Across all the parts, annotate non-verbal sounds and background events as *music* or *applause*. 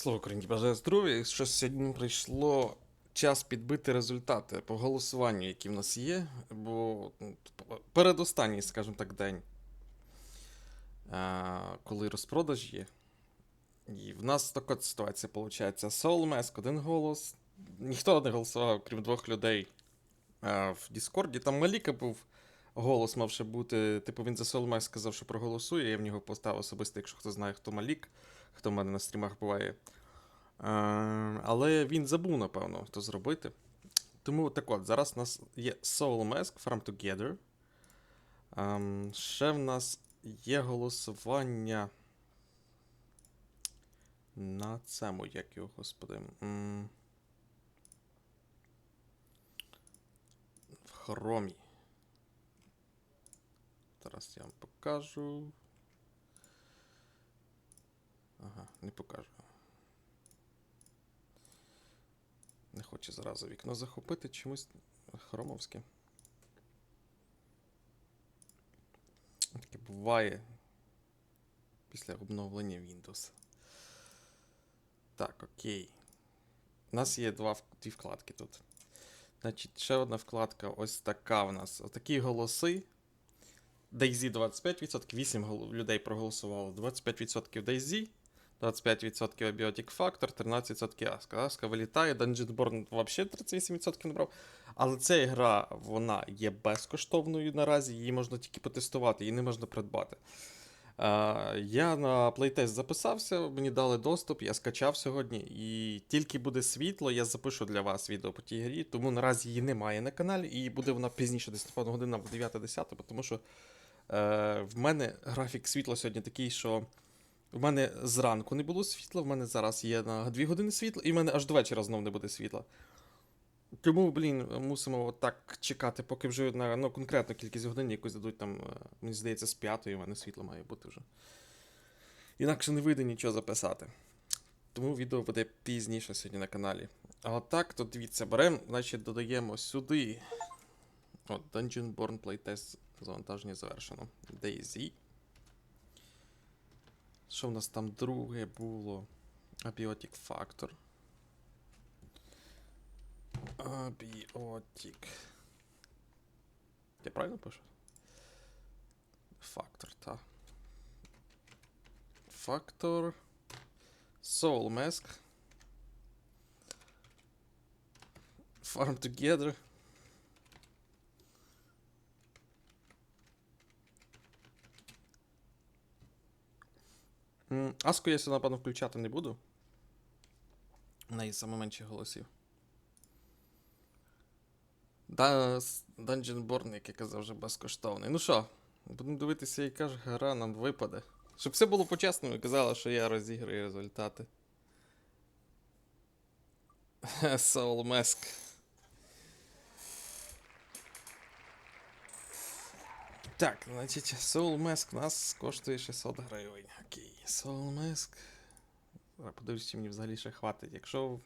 Слава Україні, бажаю здоров'я. Що сьогодні прийшло час підбити результати по голосуванню, які в нас є, бо ну, передостанній, скажімо так, день, коли розпродаж є. І в нас така ситуація виходить. Soul Mask один голос. Ніхто не голосував, крім двох людей в Діскорді. Там Маліка був голос, мав ще бути. Типу він за Soul Mask сказав, що проголосує. Я в нього поставив особисто, якщо хто знає, хто Малік, хто в мене на стрімах буває. Е, але він забув, напевно, то зробити. Тому так от, зараз у нас є Soul Mask Farm Together. Ем, ще в нас є голосування. На цьому, як його, господи. М, В хромі. Зараз я вам покажу. Не покажу. Не хоче зразу вікно захопити чимось хромовським. Таке буває після обновлення Windows. Так, окей. У нас є два, дві вкладки тут. Значить, ще одна вкладка ось така в нас. Отакі голоси. DayZ 25%, 8 людей проголосувало. 25% DayZ, 25% Abiotic Factor, 13% Aska. Aska вилітає, Dungeonborn взагалі 38% набрав. Але ця гра, вона є безкоштовною наразі, її можна тільки потестувати, її не можна придбати. Я на плейтест записався, мені дали доступ, я скачав сьогодні, і тільки буде світло, я запишу для вас відео по тій грі, тому наразі її немає на каналі, і буде вона пізніше, десь напевно година в 9-10, тому що е, в мене графік світла сьогодні такий, що в мене зранку не було світла, в мене зараз є на 2 години світла, і в мене аж до вечора знов не буде світла. Тому, блін, мусимо отак чекати, поки вже на ну, конкретну кількість годин якусь дадуть там, е, мені здається, з п'ятої в мене світло має бути вже. Інакше не вийде нічого записати. Тому відео буде пізніше сьогодні на каналі. А отак, то дивіться, беремо, значить, додаємо сюди. От, Dungeon Born Playtest завантаження завершено. DayZ. Що в нас там друге було? Abiotic Factor. Абіотік. Я правильно пишу? Фактор, та. Фактор. Soul Mask. Farm Together. Аску я сюди, напевно, включати не буду. В неї саме менше голосів. Да, с- як я казав, вже безкоштовний. Ну що, будемо дивитися, яка ж гра нам випаде. Щоб все було по-чесному, казала, що я розіграю результати. *laughs* Soul Mask. Так, значить, Soul Mask нас коштує 600 гривень. Окей, Soul Mask. Зараз подивлюсь, чи мені взагалі ще хватить. Якщо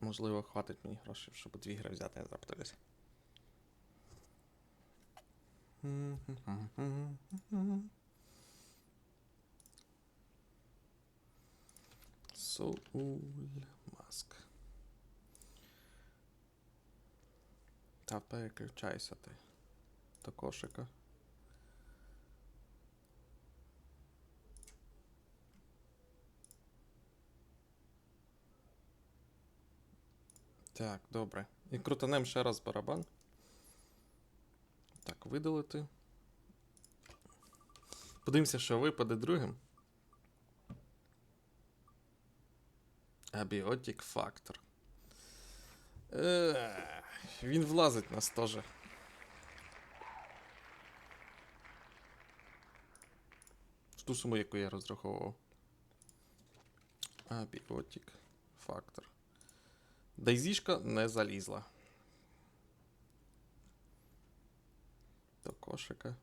Можливо, хватить мені грошей, щоб дві гри взяти, я зараз подивлюся. Soul Mask. Та переключайся ти до кошика. Так, добре. І крутанем ще раз барабан. Так, видалити. Подивимося, що випаде другим. Абіотік фактор. Е, він влазить нас теж. Ту суму, яку я розраховував. Абіотік фактор. Дайзішка не залізла. До кошика.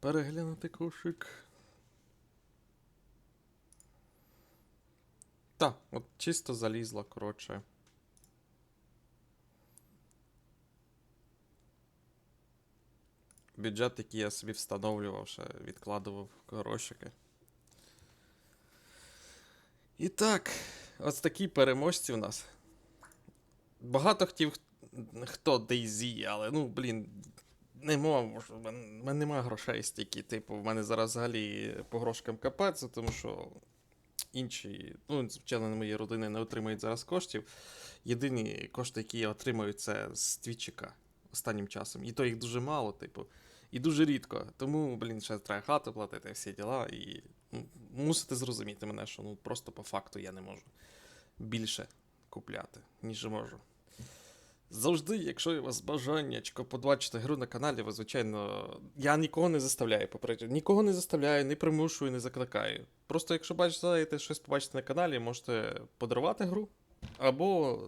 Переглянути кошик. Та, от чисто залізла, коротше. Бюджет, який я собі встановлював, ще відкладував грошики. І так, ось такі переможці в нас. Багато хотів хто DayZ, але ну, блін, не можу. В мене немає грошей стільки. Типу, в мене зараз взагалі по грошкам капець, тому що інші, ну, члени моєї родини не отримують зараз коштів. Єдині кошти, які я отримую, це з твічика останнім часом. І то їх дуже мало, типу. І дуже рідко. Тому, блін, ще треба хату платити, всі діла. І ну, мусите зрозуміти мене, що ну просто по факту я не можу більше купляти, ніж можу. Завжди, якщо у вас бажаннячко побачити гру на каналі, ви, звичайно, я нікого не заставляю, попереджую. Нікого не заставляю, не примушую, не закликаю. Просто якщо бачите щось побачите на каналі, можете подарувати гру. Або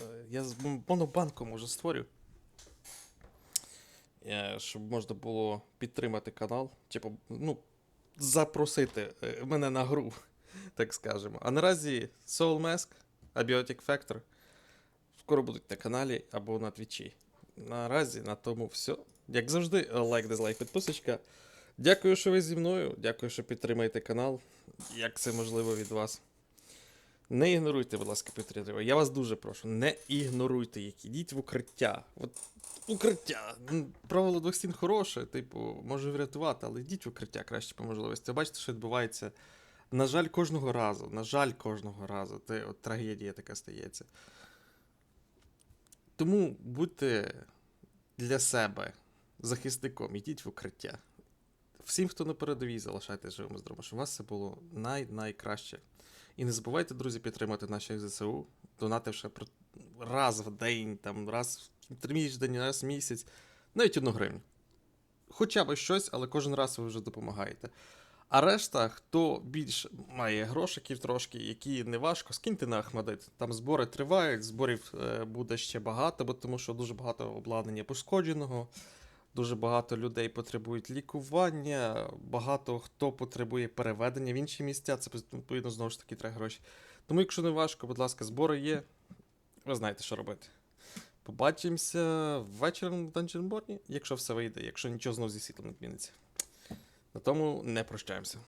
е, я з м- монобанку може створю. Е, Щоб можна було підтримати канал. Типу, ну, запросити е, мене на гру, *laughs* так скажемо. А наразі Soul Mask, Abiotic Factor скоро будуть на каналі або на твічі. Наразі на тому все. Як завжди, лайк, дизлайк, підписочка. Дякую, що ви зі мною. Дякую, що підтримаєте канал. Як це можливо від вас. Не ігноруйте, будь ласка, підтримуйте. Я вас дуже прошу, не ігноруйте їх. Ідіть в укриття. От укриття. Правило двох стін хороше, типу, може врятувати, але йдіть в укриття краще по можливості. Бачите, що відбувається. На жаль, кожного разу. На жаль, кожного разу. Це от трагедія така стається. Тому будьте для себе захисником, ідіть в укриття. Всім, хто на передовій, залишайтесь живими здоровими, щоб у вас все було най-найкраще. І не забувайте, друзі, підтримати наші ЗСУ, донативши раз в день, там, раз в тиждень, раз в місяць, навіть одну гривню. Хоча б щось, але кожен раз ви вже допомагаєте. А решта, хто більш має грошиків трошки, які не важко, скиньте на Ахмадит. Там збори тривають, зборів е, буде ще багато, бо тому що дуже багато обладнання пошкодженого, дуже багато людей потребують лікування, багато хто потребує переведення в інші місця. Це відповідно знову ж таки треба гроші. Тому, якщо не важко, будь ласка, збори є. Ви знаєте, що робити. Побачимося ввечері на Данженборні, якщо все вийде, якщо нічого знову зі світлом не зміниться. На тому не прощаємося.